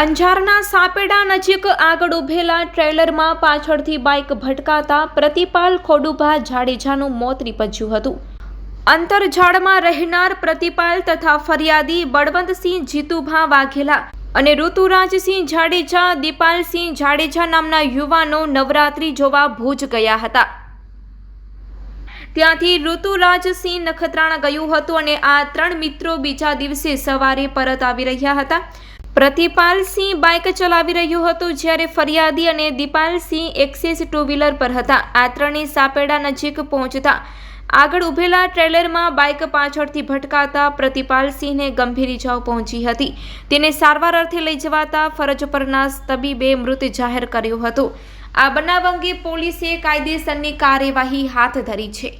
અંજારના સાપેડા નજીક આગળ ઊભેલા ટ્રેલરમાં પાછળથી બાઇક ભટકાતા પ્રતિપાલ ખોડુભા જાડેજાનું મોત નીપજ્યું હતું. અંતરઝાડમાં રહેનાર પ્રતિપાલ તથા ફરિયાદી બળવંતસિંહ જીતુભા વાઘેલા અને ઋતુરાજસિંહ જાડેજા, દીપાલસિંહ જાડેજા નામના યુવાનો નવરાત્રિ જોવા ભુજ ગયા હતા. ત્યાંથી ઋતુરાજસિંહ નખત્રાણા ગયું હતું અને આ ત્રણ મિત્રો બીજા દિવસે સવારે પરત આવી રહ્યા હતા. પ્રતિપાલસિંહ બાઇક ચલાવી રહ્યો હતો જ્યારે ફરિયાદી અને દીપાલસિંહ એક્સિસ ટુ વ્હીલર પર હતા. આ ત્રણેય સાપેડા નજીક પહોંચતા આગળ ઊભેલા ટ્રેલરમાં બાઇક પાછળથી ભટકાતા પ્રતિપાલસિંહને ગંભીર ઇજાઓ પહોંચી હતી. તેને સારવાર અર્થે લઈ જવાતા ફરજ પરના તબીબે મૃત જાહેર કર્યો હતો. આ બનાવ અંગે પોલીસે કાયદેસરની કાર્યવાહી હાથ ધરી છે.